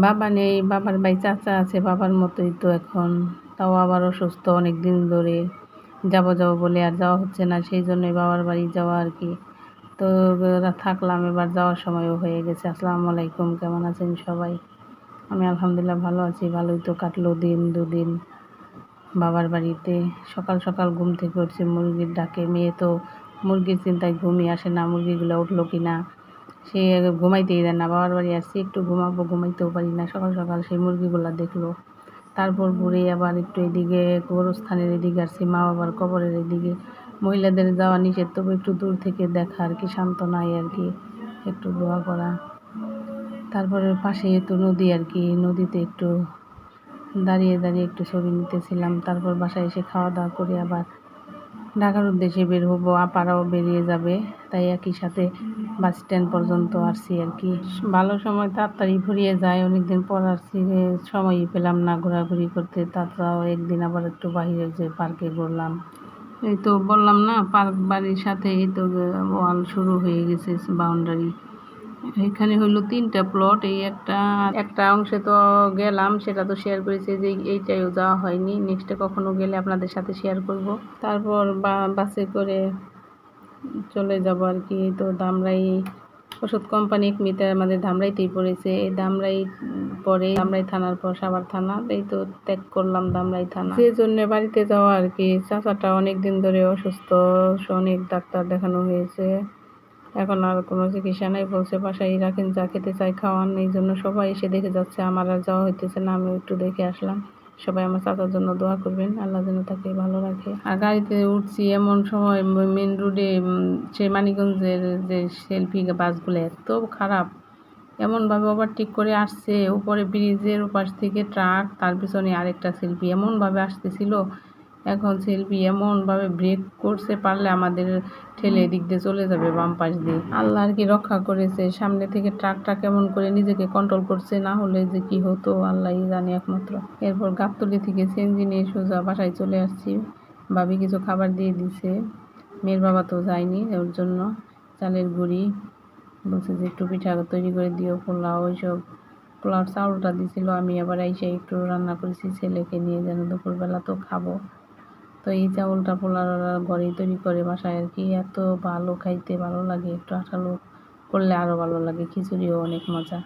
বাবা নেই, বাবার ভাই চাচা আছে, বাবার মতোই তো এখন। তাও আবার অসুস্থ অনেক দিন ধরে। যাব যাব বলে আর যাওয়া হচ্ছে না, সেই জন্যই বাবার বাড়ি যাওয়া আর কি। তো থাকলাম, এবার যাওয়ার সময়ও হয়ে গেছে। আসসালামু আলাইকুম, কেমন আছেন সবাই? আমি আলহামদুলিল্লাহ ভালো আছি, ভালোই তো কাটলো দিন, দুদিন বাবার বাড়িতে। সকাল সকাল ঘুম থেকে উঠছে, মুরগির ডাকে। মেয়ে তো মুরগির চিন্তায় ঘুমিয়ে আসে না, মুরগিগুলো উঠল কি না সে ঘুমাইতেই দেয় না, বাবার বাড়ি আসছি, একটু ঘুমাবো, ঘুমাইতেও পারি না। সকাল সকাল সেই মুরগিগুলো দেখল। তারপর ঘুরে আবার একটু এদিকে গোরস্থানের এদিকে আসছি, মা বাবার কবরের এদিকে। মহিলাদের যাওয়া নিষেধ, তবু একটু দূর থেকে দেখা আর কি শান্ত নাই আর কি, একটু দোয়া করা। তারপরে পাশে তো নদী আর কি, নদীতে একটু দাঁড়িয়ে দাঁড়িয়ে একটু ছবি নিতেছিলাম। তারপর বাসায় এসে খাওয়া দাওয়া করে আবার ঢাকার উদ্দেশ্যে বের হব, আপারাও বেরিয়ে যাবে। তাই একই সাথে বাস স্ট্যান্ড পর্যন্ত আসছি আর কি। ভালো সময় তাড়াতাড়ি ফুরিয়ে যায়, অনেকদিন পর আসছি। সময়ই পেলাম না ঘোরাঘুরি করতে। তাছাড়াও একদিন আবার একটু বাহিরে যে পার্কে ঘুরলাম। এই তো বললাম না, পার্ক বাড়ির সাথে এই তো ওয়াল শুরু হয়ে গেছে বাউন্ডারি এখানে হইল তিনটা প্লট এই একটা একটা অংশে তো গেলাম, সেটা তো শেয়ার করেছি যে এইটাইও যাওয়া হয়নি। নেক্সটে কখনো গেলে আপনাদের সাথে শেয়ার করব। তারপর বাসে করে চলে যাব আর কি। তো দামরাই ওষুধ কোম্পানি মিটার আমাদের ধামরাইতেই পড়েছে। এই ধামরাই পরে ধামরাই থানার পর সাবার থানা, এই তো ত্যাগ করলাম ধামরাই থানা। সেই জন্য বাড়িতে যাওয়া আর কি। চাচাটা অনেক দিন ধরে অসুস্থ, অনেক ডাক্তার দেখানো হয়েছে। এখন আর কোনো চিকিৎসা নেই, বলছে বাসায় রাখেন, যা খেতে চাই খাওয়ান, এই জন্য সবাই এসে দেখে যাচ্ছে, আমার আর যাওয়া হইতেছে না আমি একটু দেখে আসলাম। সবাই আমার চাচার জন্য দোয়া করবেন, আল্লাহ যেন তাকে ভালো রাখে। আর গাড়িতে উঠছি এমন সময় মেন রোডে সে মানিকগঞ্জের যে সেলফি বাসগুলো এত খারাপ, এমনভাবে ওভারটেক করে আসছে, উপরে ব্রিজের ওপাশ থেকে ট্রাক তার পিছনে আরেকটা সেলফি এমনভাবে আসতেছিল এখন সেলফি এমনভাবে ব্রেক করছে পারলে আমাদের ঠেলে এদিক দিয়ে চলে যাবে বাম পাশ দিয়ে। আল্লাহ আর কি রক্ষা করেছে। সামনে থেকে ট্রাকটা কেমন করে নিজেকে কন্ট্রোল করছে, না হলে যে কি হতো আল্লাহ জানে একমাত্র। এরপর গাবতলি থেকে সেনজি নিয়ে সোজা বাসায় চলে আসছি। ভাবি কিছু খাবার দিয়ে দিছে। মেয়ের বাবা তো যায়নি, ওর জন্য চালের গুঁড়ি। বলছে যে একটু পিঠা তৈরি করে দিও, পোলাও, ওইসব। পোলাওর চাউলটা দিছিল, আমি আবার এসে একটু রান্না করেছি, ছেলেকে নিয়ে যেন দুপুরবেলা তো খাব। তো এই চাউলটা পোলার ঘরেই তৈরি করে বাসায় আর কি, এত ভালো খাইতে ভালো লাগে, একটু আঠালো করলে আরও ভালো লাগে, খিচুড়িও অনেক মজা।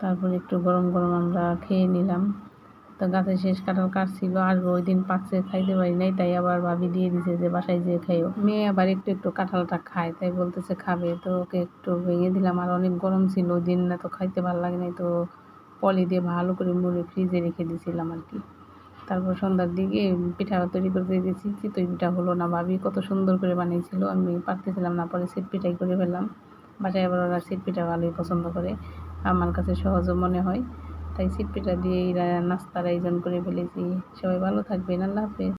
তারপরে একটু গরম গরম আমরা খেয়ে নিলাম। তো গাছে শেষ কাঁঠাল কাটছিল আর ওই দিন পাকছে খাইতে পারি নাই, তাই আবার ভাবি দিয়ে দিছে যে বাসায় যেয়ে খাইও। মেয়ে আবার একটু একটু কাঁঠালটা খায়, তাই বলতেছে খাবে, তো ওকে একটু ভেঙে দিলাম, আর অনেক গরম ছিল, ওই দিন না তো খাইতে ভালো লাগে নাই, তো পলি দিয়ে ভালো করে মুড়ে ফ্রিজে রেখে দিয়েছিলাম আর কি। তারপর সন্ধ্যার দিকে পিঠা তৈরি করতে দিয়েছি। চিতই পিঠা হলো না, ভাবি কত সুন্দর করে বানিয়েছিল। আমি পারতেছিলাম না, পরে সিট পিঠাই করে ফেললাম। বাসায় আবার ওরা সিট পিঠা ভালোই পছন্দ করে, আমার কাছে সহজও মনে হয়। তাই সিট পিঠা দিয়ে নাস্তার আয়োজন করে ফেলেছি। সবাই ভালো থাকবেন, আল্লাহ হাফেজ।